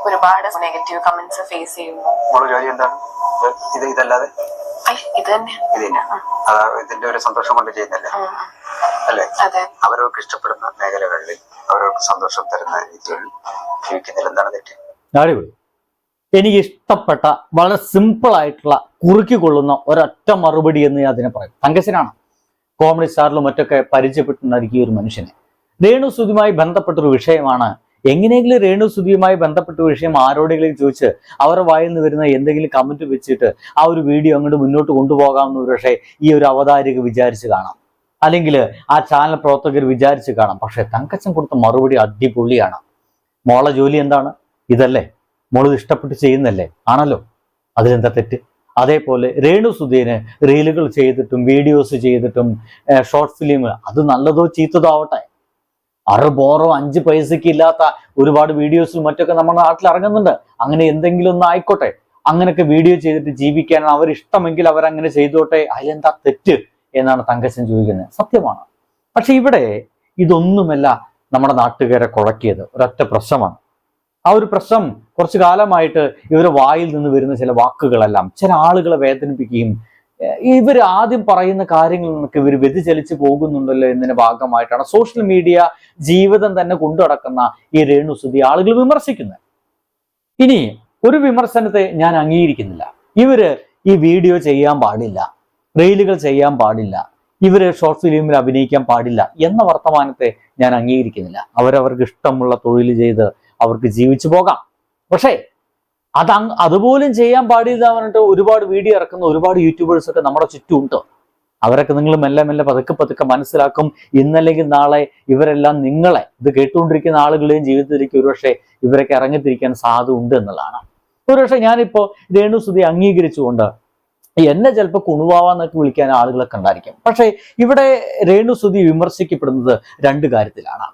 ഇപ്പൊ ഒരുപാട് negative comments face ചെയ്യുന്നു. മോൾ ജോലി എന്താണ്? ഇത് ഇതല്ലാതെ? ഇത് തന്നെ. ഇത് തന്നെ. അതാ ഇതിന്റെ ഒരു സന്തോഷം കൊണ്ട് ചെയ്യുന്നല്ലേ. അല്ലേ? അതെ. അവരവർക്ക് ഇഷ്ടപ്പെടുന്ന മേഖലകളിൽ അവരവർക്ക് സന്തോഷം തരുന്ന രീതിയിൽ ജീവിക്കുന്നതിൽ എന്താണ് തെറ്റ്? അടിപൊളി. എനിക്ക് ഇഷ്ടപ്പെട്ട വളരെ സിമ്പിൾ ആയിട്ടുള്ള കുറുക്കി കൊള്ളുന്ന ഒരൊറ്റ മറുപടി എന്ന് ഞാൻ അതിനെ പറയും. തങ്കശനാണ് കോമഡി സ്റ്റാറിലും മറ്റൊക്കെ പരിചയപ്പെട്ടുണ്ടായിരിക്കും ഈ ഒരു മനുഷ്യനെ. രേണുസുതിയുമായി ബന്ധപ്പെട്ട ബന്ധപ്പെട്ടൊരു വിഷയമാണ് എങ്ങനെയെങ്കിലും രേണു സുധിയുമായി ബന്ധപ്പെട്ട വിഷയം ആരോടെങ്കിലും ചോദിച്ച് അവരുടെ വായിൽ നിന്ന് വരുന്ന എന്തെങ്കിലും കമന്റ് വെച്ചിട്ട് ആ ഒരു വീഡിയോ അങ്ങോട്ട് മുന്നോട്ട് കൊണ്ടുപോകാമെന്ന് പക്ഷേ ഈ ഒരു അവതാരിക വിചാരിച്ച് കാണാം. അല്ലെങ്കിൽ ആ ചാനൽ പ്രവർത്തകർ വിചാരിച്ച് കാണാം. പക്ഷെ തങ്കച്ചൻ കൊടുത്ത മറുപടി അടിപൊളിയാണ്. മോളെ ജോലി എന്താണ്? ഇതല്ലേ? മോൾ ഇഷ്ടപ്പെട്ട് ചെയ്യുന്നല്ലേ? ആണല്ലോ. അതിലെന്താ തെറ്റ്? അതേപോലെ രേണു സുധീന് റീലുകൾ ചെയ്തിട്ടും വീഡിയോസ് ചെയ്തിട്ടും ഷോർട്ട് ഫിലിം അത് നല്ലതോ ചീത്തതോ ആവട്ടെ. അറു ബോറോ അഞ്ച് പൈസയ്ക്ക് ഇല്ലാത്ത ഒരുപാട് വീഡിയോസും മറ്റൊക്കെ നമ്മുടെ നാട്ടിൽ ഇറങ്ങുന്നുണ്ട്. അങ്ങനെ എന്തെങ്കിലും ഒന്ന് ആയിക്കോട്ടെ. അങ്ങനെയൊക്കെ വീഡിയോ ചെയ്തിട്ട് ജീവിക്കാൻ അവർ ഇഷ്ടമെങ്കിൽ അവരങ്ങനെ ചെയ്തോട്ടെ. അതിലെന്താ തെറ്റ് എന്നാണ് തങ്കശൻ ചോദിക്കുന്നത്. സത്യമാണ്. പക്ഷെ ഇവിടെ ഇതൊന്നുമല്ല നമ്മുടെ നാട്ടുകാരെ കുഴക്കിയത് ഒരൊറ്റ പ്രശ്നമാണ്. ആ ഒരു പ്രശ്നം കുറച്ചു കാലമായിട്ട് ഇവരുടെ വായിൽ നിന്ന് വരുന്ന ചില വാക്കുകളെല്ലാം ചില ആളുകളെ വേദനിപ്പിക്കുകയും ഇവർ ആദ്യം പറയുന്ന കാര്യങ്ങളിൽ നിന്നൊക്കെ ഇവർ വ്യതിചലിച്ച് പോകുന്നുണ്ടല്ലോ എന്നതിന്റെ ഭാഗമായിട്ടാണ് സോഷ്യൽ മീഡിയ ജീവിതം തന്നെ കൊണ്ടുനടക്കുന്ന ഈ രേണുസുതി ആളുകൾ വിമർശിക്കുന്നത്. ഇനി ഒരു വിമർശനത്തെ ഞാൻ അംഗീകരിക്കുന്നില്ല. ഇവർ ഈ വീഡിയോ ചെയ്യാൻ പാടില്ല. റീലുകൾ ചെയ്യാൻ പാടില്ല. ഇവർ ഷോർട്ട് ഫിലിമിൽ അഭിനയിക്കാൻ പാടില്ല എന്ന വർത്തമാനത്തെ ഞാൻ അംഗീകരിക്കുന്നില്ല. അവരവർക്ക് ഇഷ്ടമുള്ള തൊഴിൽ ചെയ്ത് അവർക്ക് ജീവിച്ചു പോകാം. പക്ഷേ അത് അതുപോലും ചെയ്യാൻ പാടില്ല പറഞ്ഞിട്ട് ഒരുപാട് വീഡിയോ ഇറക്കുന്ന ഒരുപാട് യൂട്യൂബേഴ്സ് ഒക്കെ നമ്മുടെ ചുറ്റുമുണ്ട്. അവരൊക്കെ നിങ്ങൾ മെല്ലെ മെല്ലെ പതുക്കെ പതുക്കെ മനസ്സിലാക്കും ഇന്നല്ലെങ്കിൽ നാളെ ഇവരെല്ലാം നിങ്ങളെ ഇത് കേട്ടുകൊണ്ടിരിക്കുന്ന ആളുകളുടെയും ജീവിതത്തിലേക്ക് ഒരുപക്ഷെ ഇവരൊക്കെ ഇറങ്ങിത്തിരിക്കാൻ സാധ്യത ഉണ്ട് എന്നുള്ളതാണ്. ഒരുപക്ഷെ ഞാനിപ്പോ രേണുസുതി അംഗീകരിച്ചുകൊണ്ട് എന്നെ ചിലപ്പോൾ കുണുവാന്നൊക്കെ വിളിക്കാൻ ആളുകളൊക്കെ ഉണ്ടായിരിക്കും. പക്ഷേ ഇവിടെ രേണുസുതി വിമർശിക്കപ്പെടുന്നത് രണ്ട് കാര്യത്തിലാണ്.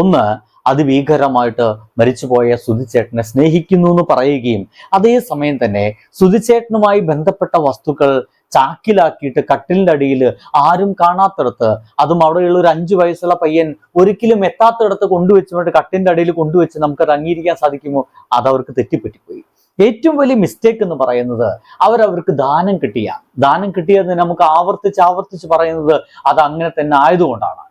ഒന്ന് അതിഭീകരമായിട്ട് മരിച്ചുപോയ സുധിച്ചേട്ടനെ സ്നേഹിക്കുന്നു എന്ന് പറയുകയും അതേ സമയം തന്നെ സുധിച്ചേട്ടനുമായി ബന്ധപ്പെട്ട വസ്തുക്കൾ ചാക്കിലാക്കിയിട്ട് കട്ടിലിന്റെ അടിയിൽ ആരും കാണാത്തിടത്ത് അതും അവിടെയുള്ള ഒരു അഞ്ചു വയസ്സുള്ള പയ്യൻ ഒരിക്കലും എത്താത്തിടത്ത് കൊണ്ടുവച്ചുകൊണ്ട് കട്ടിലിന്റെ അടിയിൽ കൊണ്ടുവച്ച് അത് അംഗീകരിക്കാൻ സാധിക്കുമോ? അത് അവർക്ക് തെറ്റിപ്പറ്റിപ്പോയി. ഏറ്റവും വലിയ മിസ്റ്റേക്ക് എന്ന് പറയുന്നത് അവരവർക്ക് ദാനം കിട്ടിയ ദാനം കിട്ടിയതിന് നമുക്ക് ആവർത്തിച്ച് ആവർത്തിച്ച് പറയുന്നത് അത് അങ്ങനെ തന്നെ ആയതുകൊണ്ടാണ്.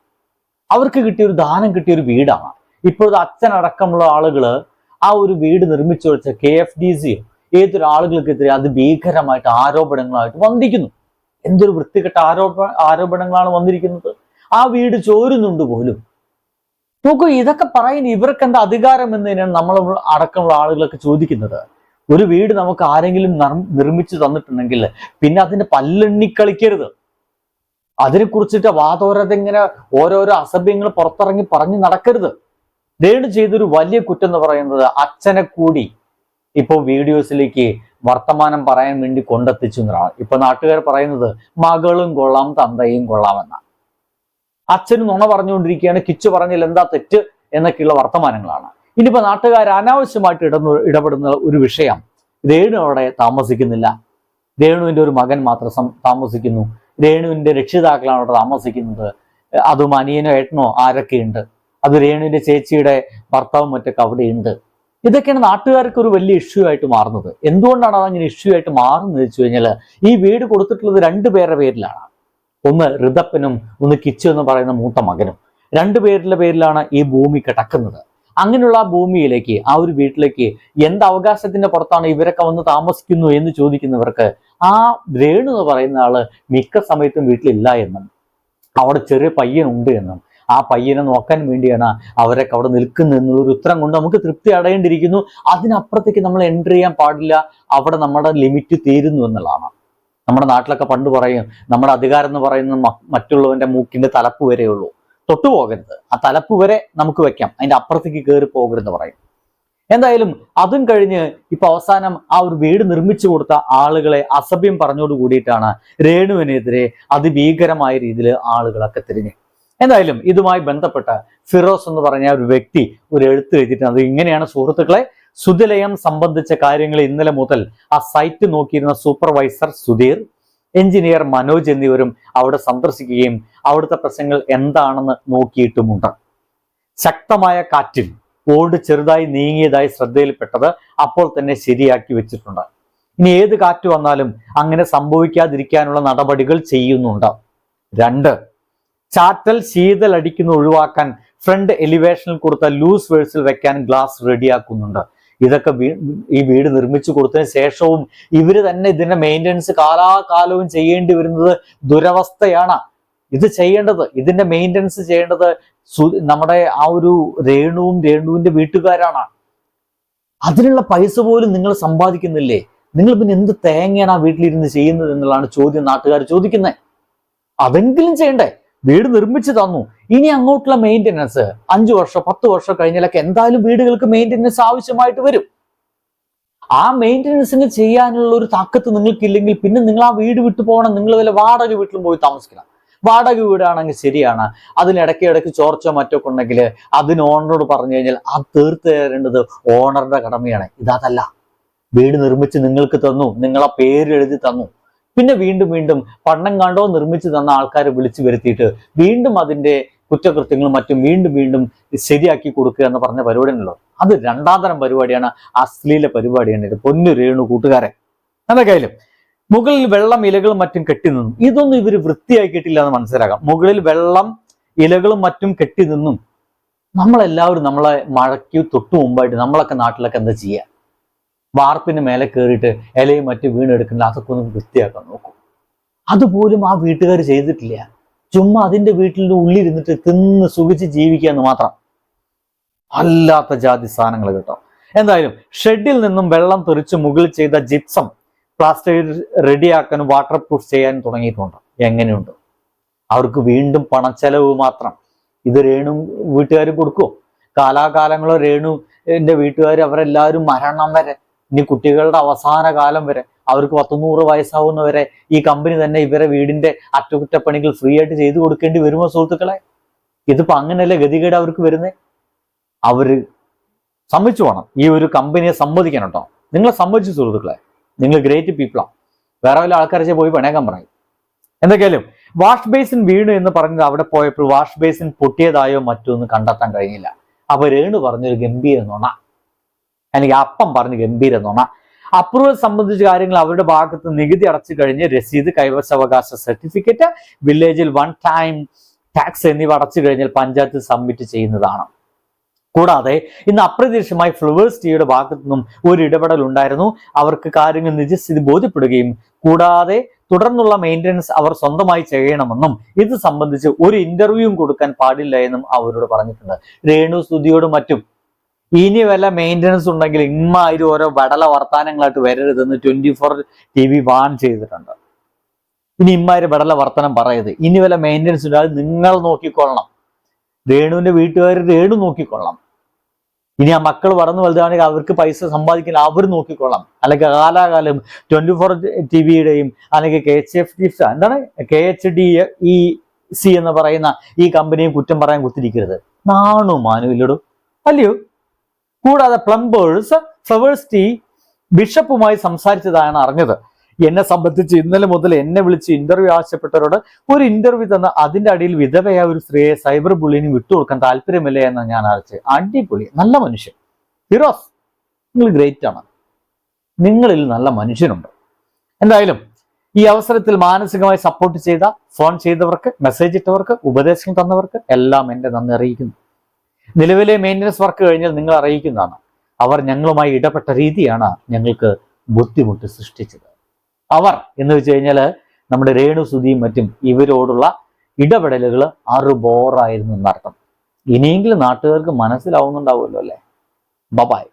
അവർക്ക് കിട്ടിയ ഒരു ദാനം കിട്ടിയ ഒരു വീടാണ്. ഇപ്പോഴത്തെ അച്ഛനടക്കമുള്ള ആളുകൾ ആ ഒരു വീട് നിർമ്മിച്ചു വെച്ച കെ എഫ് ഡി സി ഏതൊരു ആളുകൾക്കെതിരെ അത് ഭീകരമായിട്ട് ആരോപണങ്ങളായിട്ട് വന്നിരിക്കുന്നു. എന്തൊരു വൃത്തികെട്ട ആരോപ ആരോപണങ്ങളാണ് വന്നിരിക്കുന്നത്? ആ വീട് ചോരുന്നുണ്ട് പോലും. നോക്കൂ ഇതൊക്കെ പറയുന്ന ഇവർക്ക് എന്താ അധികാരം എന്നതിനാണ് നമ്മൾ അടക്കമുള്ള ആളുകളൊക്കെ ചോദിക്കുന്നത്. ഒരു വീട് നമുക്ക് ആരെങ്കിലും നർ- നിർമ്മിച്ചു തന്നിട്ടുണ്ടെങ്കിൽ പിന്നെ അതിന്റെ പല്ലെണ്ണി കളിക്കരുത് അതിനെ കുറിച്ചിട്ട് വാതോരതിങ്ങനെ ഓരോരോ അസഭ്യങ്ങൾ പുറത്തിറങ്ങി പറഞ്ഞു നടക്കരുത്. രേണു ചെയ്തൊരു വലിയ കുറ്റം എന്ന് പറയുന്നത് അച്ഛനെ കൂടി ഇപ്പൊ വീഡിയോസിലേക്ക് വർത്തമാനം പറയാൻ വേണ്ടി കൊണ്ടെത്തിച്ചു എന്നതാണ്. ഇപ്പൊ നാട്ടുകാർ പറയുന്നത് മകളും കൊള്ളാം തന്തയും കൊള്ളാം എന്നാണ് അച്ഛന് നുണ പറഞ്ഞുകൊണ്ടിരിക്കുകയാണ് കിച്ചു പറഞ്ഞാൽ എന്താ തെറ്റ് എന്നൊക്കെയുള്ള വർത്തമാനങ്ങളാണ്. ഇനിയിപ്പോ നാട്ടുകാർ അനാവശ്യമായിട്ട് ഇടന്നു ഇടപെടുന്ന ഒരു വിഷയം രേണു അവിടെ താമസിക്കുന്നില്ല. രേണുവിന്റെ ഒരു മകൻ മാത്രം താമസിക്കുന്നു. രേണുവിന്റെ രക്ഷിതാക്കളാണ് അവിടെ താമസിക്കുന്നത്. അതും അനിയനോ ഏട്ടനോ ആരൊക്കെയുണ്ട്? അത് രേണുവിന്റെ ചേച്ചിയുടെ ഭർത്താവും മറ്റൊക്കെ അവിടെ ഉണ്ട് ഇതൊക്കെയാണ് നാട്ടുകാർക്ക് ഒരു വലിയ ഇഷ്യൂ ആയിട്ട് മാറുന്നത്. എന്തുകൊണ്ടാണ് അതങ്ങനെ ഇഷ്യൂ ആയിട്ട് മാറുന്നത് വെച്ച് കഴിഞ്ഞാൽ ഈ വീട് കൊടുത്തിട്ടുള്ളത് രണ്ടു പേരുടെ പേരിലാണ്. ഒന്ന് ഋതപ്പനും ഒന്ന് കിച്ചു എന്ന് പറയുന്ന മൂത്ത മകനും. രണ്ടു പേരുടെ പേരിലാണ് ഈ ഭൂമി കിടക്കുന്നത്. അങ്ങനെയുള്ള ആ ഭൂമിയിലേക്ക് ആ ഒരു വീട്ടിലേക്ക് എന്ത് അവകാശത്തിന്റെ പുറത്താണ് ഇവരൊക്കെ വന്ന് താമസിക്കുന്നു എന്ന് ചോദിക്കുന്നവർക്ക് ആ രേണു എന്ന് പറയുന്ന ആൾ മിക്ക സമയത്തും വീട്ടിലില്ല എന്നും അവിടെ ചെറിയ പയ്യനുണ്ട് എന്നും ആ പയ്യനെ നോക്കാൻ വേണ്ടിയാണ് അവരൊക്കെ അവിടെ നിൽക്കുന്നത് എന്നുള്ളൊരു ഉത്തരം കൊണ്ട് നമുക്ക് തൃപ്തി അടയേണ്ടിയിരിക്കുന്നു. അതിനപ്പുറത്തേക്ക് നമ്മൾ എന്റർ ചെയ്യാൻ പാടില്ല. അവിടെ നമ്മുടെ ലിമിറ്റ് തീരുന്നു എന്നുള്ളതാണ്. നമ്മുടെ നാട്ടിലൊക്കെ പണ്ട് പറയും നമ്മുടെ അധികാരം എന്ന് പറയുന്നത് മറ്റുള്ളവന്റെ മൂക്കിന്റെ തലപ്പ് വരെ ഉള്ളൂ. തൊട്ടു പോകരുത്. ആ തലപ്പ് വരെ നമുക്ക് വെക്കാം. അതിന്റെ അപ്പുറത്തേക്ക് കയറി പോകരുതെന്ന് പറയും. എന്തായാലും അതും കഴിഞ്ഞ് ഇപ്പൊ അവസാനം ആ ഒരു വീട് നിർമ്മിച്ചു കൊടുത്ത ആളുകളെ അസഭ്യം പറഞ്ഞോട് കൂടിയിട്ടാണ് രേണുവിനെതിരെ അതിഭീകരമായ രീതിയിൽ ആളുകളൊക്കെ തിരിഞ്ഞ് എന്തായാലും ഇതുമായി ബന്ധപ്പെട്ട ഫിറോസ് എന്ന് പറഞ്ഞ ഒരു വ്യക്തി ഒരു എഴുത്ത് എഴുതിയിട്ടുണ്ട്. അത് ഇങ്ങനെയാണ് സുഹൃത്തുക്കളെ സുതിലയം സംബന്ധിച്ച കാര്യങ്ങൾ ഇന്നലെ മുതൽ ആ സൈറ്റ് നോക്കിയിരുന്ന സൂപ്പർവൈസർ സുധീർ എഞ്ചിനീയർ മനോജ് എന്നിവരും അവിടെ സന്ദർശിക്കുകയും അവിടുത്തെ പ്രശ്നങ്ങൾ എന്താണെന്ന് നോക്കിയിട്ടുമുണ്ട്. ശക്തമായ കാറ്റിൽ ഓട് ചെറുതായി നീങ്ങിയതായി ശ്രദ്ധയിൽപ്പെട്ടത് അപ്പോൾ തന്നെ ശരിയാക്കി വെച്ചിട്ടുണ്ട്. ഇനി ഏത് കാറ്റ് വന്നാലും അങ്ങനെ സംഭവിക്കാതിരിക്കാനുള്ള നടപടികൾ ചെയ്യുന്നുണ്ട്. രണ്ട് ചാറ്റൽ ശീതൽ അടിക്കുന്ന ഒഴിവാക്കാൻ ഫ്രണ്ട് എലിവേഷനിൽ കൊടുത്ത ലൂസ് വേഴ്സിൽ വെക്കാൻ ഗ്ലാസ് റെഡിയാക്കുന്നുണ്ട്. ഇതൊക്കെ ഈ വീട് നിർമ്മിച്ചു കൊടുത്തതിന് ശേഷവും ഇവർ തന്നെ ഇതിന്റെ മെയിന്റനൻസ് കാലാകാലവും ചെയ്യേണ്ടി വരുന്നത് ദുരവസ്ഥയാണ്. ഇത് ചെയ്യേണ്ടത് ഇതിന്റെ മെയിന്റനൻസ് ചെയ്യേണ്ടത് നമ്മുടെ ആ ഒരു രേണുവും രേണുവിന്റെ വീട്ടുകാരാണ്. അതിനുള്ള പൈസ പോലും നിങ്ങൾ സമ്പാദിക്കുന്നില്ലേ? നിങ്ങൾ പിന്നെ എന്ത് തേങ്ങയാണ് ആ വീട്ടിലിരുന്ന് ചെയ്യുന്നത് എന്നുള്ളതാണ് ചോദ്യം നാട്ടുകാർ ചോദിക്കുന്നത്. അതെങ്കിലും ചെയ്യണ്ടേ? വീട് നിർമ്മിച്ചു തന്നു. ഇനി അങ്ങോട്ടുള്ള മെയിന്റനൻസ് അഞ്ചു വർഷം പത്ത് വർഷം കഴിഞ്ഞാലൊക്കെ എന്തായാലും വീടുകൾക്ക് മെയിന്റനൻസ് ആവശ്യമായിട്ട് വരും. ആ മെയിന്റനൻസിന് ചെയ്യാനുള്ള ഒരു താക്കത്ത് നിങ്ങൾക്കില്ലെങ്കിൽ പിന്നെ നിങ്ങൾ ആ വീട് വിട്ടു പോകണം. നിങ്ങൾ വല്ല വാടക വീട്ടിലും പോയി താമസിക്കണം. വാടക വീടാണെങ്കിൽ ശരിയാണ്. അതിനിടയ്ക്ക് ഇടയ്ക്ക് ചോർച്ച മറ്റൊക്കെ ഉണ്ടെങ്കിൽ അതിന് ഓണറോട് പറഞ്ഞു കഴിഞ്ഞാൽ അത് തീർത്ത് തരേണ്ടത് ഓണറുടെ കടമയാണ്. ഇതല്ല വീട് നിർമ്മിച്ച് നിങ്ങൾക്ക് തന്നു. നിങ്ങളെ പേര് എഴുതി തന്നു. പിന്നെ വീണ്ടും വീണ്ടും പണം കണ്ടോ നിർമ്മിച്ചു തന്ന ആൾക്കാരെ വിളിച്ചു വരുത്തിയിട്ട് വീണ്ടും അതിന്റെ കുറ്റകൃത്യങ്ങളും മറ്റും വീണ്ടും വീണ്ടും ശരിയാക്കി കൊടുക്കുക എന്ന് പറഞ്ഞ പരിപാടി ഉണ്ടല്ലോ അത് രണ്ടാം പരിപാടിയാണ് അശ്ലീല പരിപാടിയാണ്. ഇത് പൊന്നു രേണു കൂട്ടുകാരെ. എന്തൊക്കെയായാലും മുകളിൽ വെള്ളം ഇലകളും മറ്റും കെട്ടി നിന്നും. ഇതൊന്നും ഇവർ വൃത്തിയാക്കിയിട്ടില്ല എന്ന് മനസ്സിലാക്കാം. മുകളിൽ വെള്ളം ഇലകളും മറ്റും കെട്ടി നിന്നും. നമ്മളെല്ലാവരും നമ്മളെ മഴയ്ക്ക് തൊട്ടു മുമ്പായിട്ട് നമ്മളൊക്കെ നാട്ടിലൊക്കെ എന്താ ചെയ്യുക വാർപ്പിന് മേലെ കയറിയിട്ട് ഇലയും മറ്റ് വീണെടുക്കുന്നില്ല അതൊക്കെ ഒന്ന് വൃത്തിയാക്കാൻ നോക്കും. അതുപോലും ആ വീട്ടുകാർ ചെയ്തിട്ടില്ല. ചുമ്മാ അതിന്റെ വീട്ടിൽ ഉള്ളിരുന്നിട്ട് തിന്ന് സുഖിച്ച് ജീവിക്കുക എന്ന് മാത്രം. അല്ലാത്ത ജാതി സാധനങ്ങൾ കേട്ടോ. എന്തായാലും ഷെഡിൽ നിന്നും വെള്ളം തെറിച്ച് മുകളിൽ ചെയ്ത ജിപ്സം പ്ലാസ്റ്റിക് റെഡിയാക്കാനും വാട്ടർ പ്രൂഫ് ചെയ്യാനും തുടങ്ങിയിട്ടുണ്ട്. എങ്ങനെയുണ്ട്? അവർക്ക് വീണ്ടും പണച്ചെലവ് മാത്രം. ഇത് രേണു വീട്ടുകാർ കൊടുക്കുമോ കാലാകാലങ്ങളോ രേണു എന്റെ വീട്ടുകാർ അവരെല്ലാവരും മരണം വരെ ഇനി കുട്ടികളുടെ അവസാന കാലം വരെ അവർക്ക് പത്തുനൂറ് വയസ്സാവുന്നവരെ ഈ കമ്പനി തന്നെ ഇവരെ വീടിന്റെ അറ്റകുറ്റപ്പണികൾ ഫ്രീ ആയിട്ട് ചെയ്തു കൊടുക്കേണ്ടി വരുമോ സുഹൃത്തുക്കളെ? ഇതിപ്പോ അങ്ങനെയല്ലേ ഗതികേട് അവർക്ക് വരുന്നേ? അവർ സമ്മതിച്ചു വേണം. ഈ ഒരു കമ്പനിയെ സമ്മതിക്കണം കേട്ടോ. നിങ്ങളെ സമ്മതിച്ചു സുഹൃത്തുക്കളെ. നിങ്ങൾ ഗ്രേറ്റ് പീപ്പിളാണ് വേറെ വല്ല ആൾക്കാരെ പോയി പണയാക്കാൻ പറയും. എന്തൊക്കെയാലും വാഷ് ബേസിൻ വീണു എന്ന് പറഞ്ഞത് അവിടെ പോയപ്പോൾ വാഷ് ബേസിൻ പൊട്ടിയതായോ മറ്റോ ഒന്നും കണ്ടെത്താൻ കഴിഞ്ഞില്ല. അപ്പൊ രേണു പറഞ്ഞൊരു ഗംഭീര നുണ. അല്ലെങ്കിൽ അപ്പം പറഞ്ഞ് ഗംഭീര നുണ അപ്രൂവൽ സംബന്ധിച്ച കാര്യങ്ങൾ അവരുടെ ഭാഗത്ത് നികുതി അടച്ചു കഴിഞ്ഞ് രസീത് കൈവശാവകാശ സർട്ടിഫിക്കറ്റ് വില്ലേജിൽ വൺ ടൈം ടാക്സ് എന്നിവ അടച്ചു കഴിഞ്ഞാൽ പഞ്ചായത്ത് സബ്മിറ്റ് ചെയ്യുന്നതാണ്. കൂടാതെ ഇന്ന് അപ്രതീക്ഷിതമായി ഫ്ലവേഴ്സ് ടിയുടെ ഭാഗത്തു നിന്നും ഒരു ഇടപെടൽ ഉണ്ടായിരുന്നു. അവർക്ക് കാര്യങ്ങൾ നിജസ്ഥിതി ബോധ്യപ്പെടുകയും കൂടാതെ തുടർന്നുള്ള മെയിന്റനൻസ് അവർ സ്വന്തമായി ചെയ്യണമെന്നും ഇത് സംബന്ധിച്ച് ഒരു ഇന്റർവ്യൂവും കൊടുക്കാൻ പാടില്ല എന്നും അവരോട് പറഞ്ഞിട്ടുണ്ട്. രേണു സ്തുതിയോടും മറ്റും ഇനി വല്ല മെയിന്റനൻസ് ഉണ്ടെങ്കിൽ ഇമ്മാതിരി ഓരോ വടല വർത്താനങ്ങളായിട്ട് വരരുതെന്ന് twenty four T V warn ചെയ്തിട്ടുണ്ട്. ഇനി ഇമ്മാതിരി വടല വർത്തനം പറയരുത്. ഇനി വല്ല മെയിന്റനൻസ് ഉണ്ട് അത് നിങ്ങൾ നോക്കിക്കൊള്ളണം. രേണുവിന്റെ വീട്ടുകാർ രേണു നോക്കിക്കൊള്ളണം. ഇനി ആ മക്കൾ വളർന്നു വലുതാണെങ്കിൽ അവർക്ക് പൈസ സമ്പാദിക്കാൻ അവർ നോക്കിക്കൊള്ളാം അല്ലെങ്കിൽ കാലാകാലം ട്വന്റി ഫോർ ടി വിയുടെയും അല്ലെങ്കിൽ കെ എച്ച് എഫ് ടി എന്താണ്? K H D E C എന്ന് പറയുന്ന ഈ കമ്പനിയും കുറ്റം പറയാൻ കുത്തിരിക്കരുത്. നാണു മാനുവില്ലടോ. അല്ലയോ? കൂടാതെ പ്ലംബേഴ്സ് ഫ്ലവേഴ്സ് ടീ ബിഷപ്പുമായി സംസാരിച്ചതാണ് അറിഞ്ഞത്. എന്നെ സംബന്ധിച്ച് ഇന്നലെ മുതൽ എന്നെ വിളിച്ച് ഇന്റർവ്യൂ ആവശ്യപ്പെട്ടവരോട് ഒരു ഇന്റർവ്യൂ തന്ന അതിന്റെ അടിയിൽ വിധവയായ ഒരു സ്ത്രീയെ സൈബർ ബുള്ളിന് വിട്ടുകൊടുക്കാൻ താല്പര്യമില്ല എന്ന് ഞാൻ അറിയിച്ചു അടിപൊളി നല്ല മനുഷ്യൻ. ഫിറോസ് നിങ്ങൾ ഗ്രേറ്റ് ആണ്. നിങ്ങളിൽ നല്ല മനുഷ്യനുണ്ട്. എന്തായാലും ഈ അവസരത്തിൽ മാനസികമായി സപ്പോർട്ട് ചെയ്ത ഫോൺ ചെയ്തവർക്ക് മെസ്സേജ് ഇട്ടവർക്ക് ഉപദേശം തന്നവർക്ക് എല്ലാം എന്റെ നന്ദി അറിയിക്കുന്നു. നിലവിലെ മെയിന്റനൻസ് വർക്ക് കഴിഞ്ഞാൽ നിങ്ങൾ അറിയിക്കുന്നതാണ്. അവർ ഞങ്ങളുമായി ഇടപെട്ട രീതിയാണ് ഞങ്ങൾക്ക് ബുദ്ധിമുട്ട് സൃഷ്ടിച്ചത്. അവർ എന്ന് വെച്ച് കഴിഞ്ഞാൽ നമ്മുടെ രേണു സുധിയും മറ്റും ഇവരോടുള്ള ഇടപെടലുകൾ ആറ് ബോറായിരുന്നു എന്നർത്ഥം. ഇനിയെങ്കിലും നാട്ടുകാർക്ക് മനസ്സിലാവുന്നുണ്ടാവുമല്ലോ അല്ലേ? ബബായ്